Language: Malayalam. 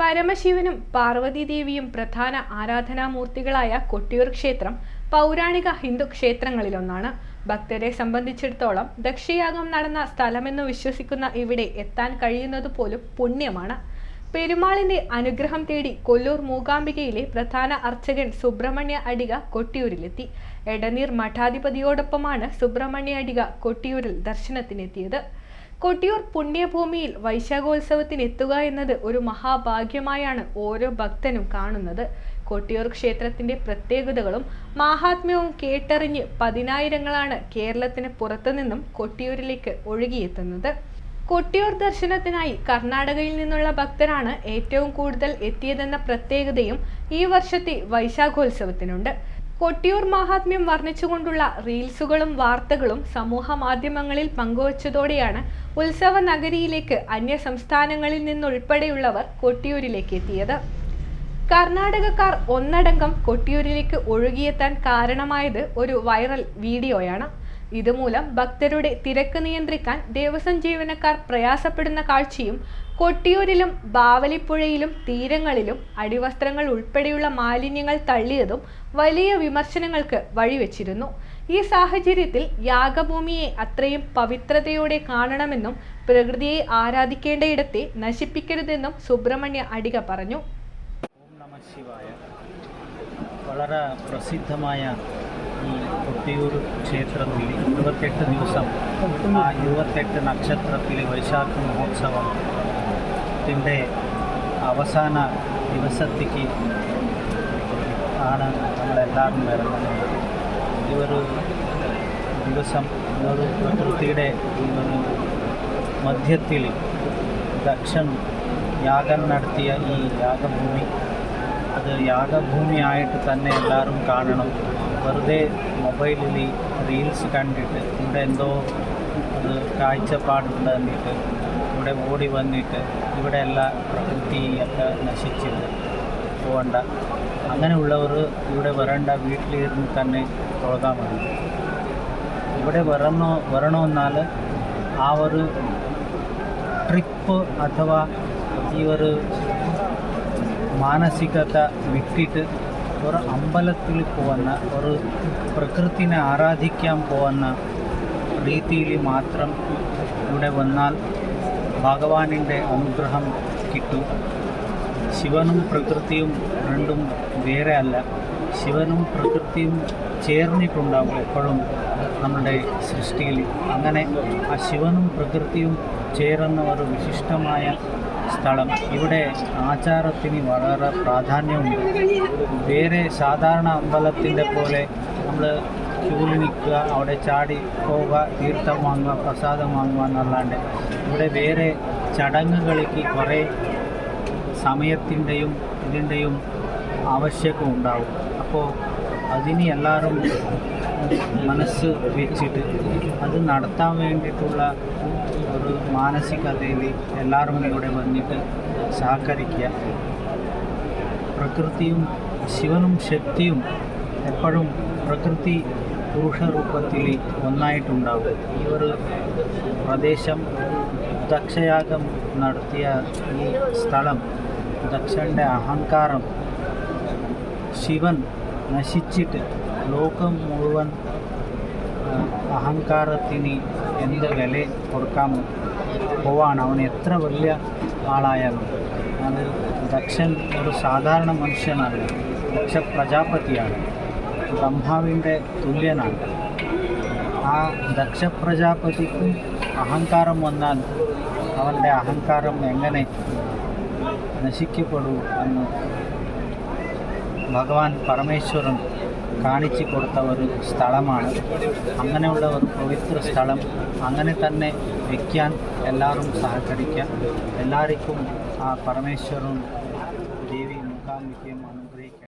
പരമശിവനും പാർവതീദേവിയും പ്രധാന ആരാധനാമൂർത്തികളായ കൊട്ടിയൂർ ക്ഷേത്രം പൗരാണിക ഹിന്ദു ക്ഷേത്രങ്ങളിലൊന്നാണ്. ഭക്തരെ സംബന്ധിച്ചിടത്തോളം ദക്ഷയാഗം നടന്ന സ്ഥലമെന്ന് വിശ്വസിക്കുന്ന ഇവിടെ എത്താൻ കഴിയുന്നത് പോലും പുണ്യമാണ്. പെരുമാളിന്റെ അനുഗ്രഹം തേടി കൊല്ലൂർ മൂകാംബികയിലെ പ്രധാന അർച്ചകൻ സുബ്രഹ്മണ്യ അടിക കൊട്ടിയൂരിലെത്തി. എടനീർ മഠാധിപതിയോടൊപ്പമാണ് സുബ്രഹ്മണ്യ അടിക കൊട്ടിയൂരിൽ ദർശനത്തിനെത്തിയത്. കൊട്ടിയൂർ പുണ്യഭൂമിയിൽ വൈശാഖോത്സവത്തിന് എത്തുക എന്നത് ഒരു മഹാഭാഗ്യമായാണ് ഓരോ ഭക്തനും കാണുന്നത്. കൊട്ടിയൂർ ക്ഷേത്രത്തിന്റെ പ്രത്യേകതകളും മാഹാത്മ്യവും കേട്ടറിഞ്ഞ് പതിനായിരങ്ങളാണ് കേരളത്തിന് പുറത്തുനിന്നും കൊട്ടിയൂരിലേക്ക് ഒഴുകിയെത്തുന്നത്. കൊട്ടിയൂർ ദർശനത്തിനായി കർണാടകയിൽ നിന്നുള്ള ഭക്തരാണ് ഏറ്റവും കൂടുതൽ എത്തിയതെന്ന പ്രത്യേകതയും ഈ വർഷത്തെ വൈശാഖോത്സവത്തിനുണ്ട്. കൊട്ടിയൂർ മാഹാത്മ്യം വർണിച്ചുകൊണ്ടുള്ള റീൽസുകളും വാർത്തകളും സമൂഹ മാധ്യമങ്ങളിൽ പങ്കുവച്ചതോടെയാണ് ഉത്സവ നഗരിയിലേക്ക് അന്യ സംസ്ഥാനങ്ങളിൽ നിന്നുൾപ്പെടെയുള്ളവർ കൊട്ടിയൂരിലേക്ക് എത്തിയത്. കർണാടകക്കാർ ഒന്നടങ്കം കൊട്ടിയൂരിലേക്ക് ഒഴുകിയെത്താൻ കാരണമായത് ഒരു വൈറൽ വീഡിയോയാണ്. ഇതുമൂലം ഭക്തരുടെ തിരക്ക് നിയന്ത്രിക്കാൻ ദേവസ്വം ജീവനക്കാർ പ്രയാസപ്പെടുന്ന കാഴ്ചയും കൊട്ടിയൂരിലും ബാവലിപ്പുഴയിലും തീരങ്ങളിലും അടിവസ്ത്രങ്ങൾ ഉൾപ്പെടെയുള്ള മാലിന്യങ്ങൾ തള്ളിയതും വലിയ വിമർശനങ്ങൾക്ക് വഴിവെച്ചിരുന്നു. ഈ സാഹചര്യത്തിൽ യാഗഭൂമിയെ അത്രയും പവിത്രതയോടെ കാണണമെന്നും പ്രകൃതിയെ ആരാധിക്കേണ്ടയിടത്തെ നശിപ്പിക്കരുതെന്നും സുബ്രഹ്മണ്യ അടിക പറഞ്ഞു. വളരെ പ്രസിദ്ധമായ കൊട്ടിയൂർ ക്ഷേത്രത്തിൽ ഇരുപത്തെട്ട് ദിവസം ആ ഇരുപത്തെട്ട് നക്ഷത്രത്തിലെ വൈശാഖ മഹോത്സവത്തിന്റെ അവസാന ദിവസത്തേക്ക് ആണ് നമ്മളെല്ലാവരും വരുന്നത്. ഈ ഒരു ദിവസം ഒരു പ്രകൃതിയുടെ ഒരു മധ്യത്തിൽ ദക്ഷൻ യാഗം നടത്തിയ ഈ യാഗഭൂമി. അത് യാഗഭൂമിയായിട്ട് തന്നെ എല്ലാവരും കാണണം. വെറുതെ മൊബൈലിൽ റീൽസ് കണ്ടിട്ട് ഇവിടെ എന്തോ അത് കാഴ്ചപ്പാടുണ്ട് എന്നിട്ട് ഇവിടെ ഓടി വന്നിട്ട് ഇവിടെയുള്ള പ്രകൃതിയൊക്കെ നശിച്ചിട്ട് പോകണ്ട അങ്ങനെയുള്ളവർ ഇവിടെ വരേണ്ട വീട്ടിലിരുന്ന് തന്നെ തൊഴുതാൽ മതി. ഇവിടെ വരണോ വരണമെന്നാൽ ആ ഒരു ട്രിപ്പ് അഥവാ ഈ ഒരു മാനസികത വിട്ടിട്ട് ഒരു അമ്പലത്തിൽ പോകുന്ന ഒരു പ്രകൃതിനെ ആരാധിക്കാൻ പോകുന്ന രീതിയിൽ മാത്രം ഇവിടെ വന്നാൽ ഭഗവാനിന്റെ അനുഗ്രഹം കിട്ടും. ശിവനും പ്രകൃതിയും രണ്ടും വേറെ അല്ല. ശിവനും പ്രകൃതിയും ചേർന്നിട്ടുണ്ടാവും എപ്പോഴും നമ്മുടെ സൃഷ്ടിയിൽ. അങ്ങനെ ആ ശിവനും പ്രകൃതിയും ചേരുന്ന ഒരു വിശിഷ്ടമായ സ്ഥലം. ഇവിടെ ആചാരത്തിന് വളരെ പ്രാധാന്യമുണ്ട്. വേറെ സാധാരണ അമ്പലത്തിന്റെ പോലെ നമ്മൾ ക്യൂവിൽ നിൽക്കുക അവിടെ ചാടി പോവുക തീർത്ഥം വാങ്ങുക പ്രസാദം വാങ്ങുക എന്നല്ലാണ്ട്. ഇവിടെ വേറെ ചടങ്ങുകൾക്ക് കുറേ സമയത്തിന്റെയും ഇതിന്റെയും ആവശ്യമൊക്കെ ഉണ്ടാവും. അപ്പോൾ അതിന് എല്ലാവരും മനസ്സ് വെച്ചിട്ട് അത് നടത്താൻ വേണ്ടിയിട്ടുള്ള ഒരു മാനസികതയിൽ എല്ലാവരും ഇവിടെ വന്നിട്ട് സഹകരിക്കുക. പ്രകൃതിയും ശിവനും ശക്തിയും എപ്പോഴും പ്രകൃതി പുരുഷരൂപത്തിൽ ഒന്നായിട്ടുണ്ടാവും. ഈ ഒരു പ്രദേശം ദക്ഷയാഗം നടത്തിയ ഈ സ്ഥലം ദക്ഷന്റെ അഹങ്കാരം ശിവൻ നശിച്ചിട്ട് ലോകം മുഴുവൻ അഹങ്കാരത്തിന് എന്ത് വില കൊടുക്കാൻ പോവാണ്. അവൻ എത്ര വലിയ ആളായാലും. അത് ദക്ഷൻ ഒരു സാധാരണ മനുഷ്യനല്ല ദക്ഷ പ്രജാപതിയാണ്. ബ്രഹ്മാവിന്റെ തുല്യനാണ്. ആ ദക്ഷ പ്രജാപതിക്കും അഹങ്കാരം വന്നാൽ അവന്റെ അഹങ്കാരം എങ്ങനെ നശിക്കപ്പെടൂ എന്ന് ഭഗവാൻ പരമേശ്വരൻ കാണിച്ചു കൊടുത്ത ഒരു സ്ഥലമാണ്. അങ്ങനെയുള്ള ഒരു പവിത്ര സ്ഥലം അങ്ങനെ തന്നെ വയ്ക്കാൻ എല്ലാവരും സഹകരിക്കാം. എല്ലാവർക്കും ആ പരമേശ്വരൻ ദേവി മുഖാമുഖ്യം അനുഗ്രഹിക്കാം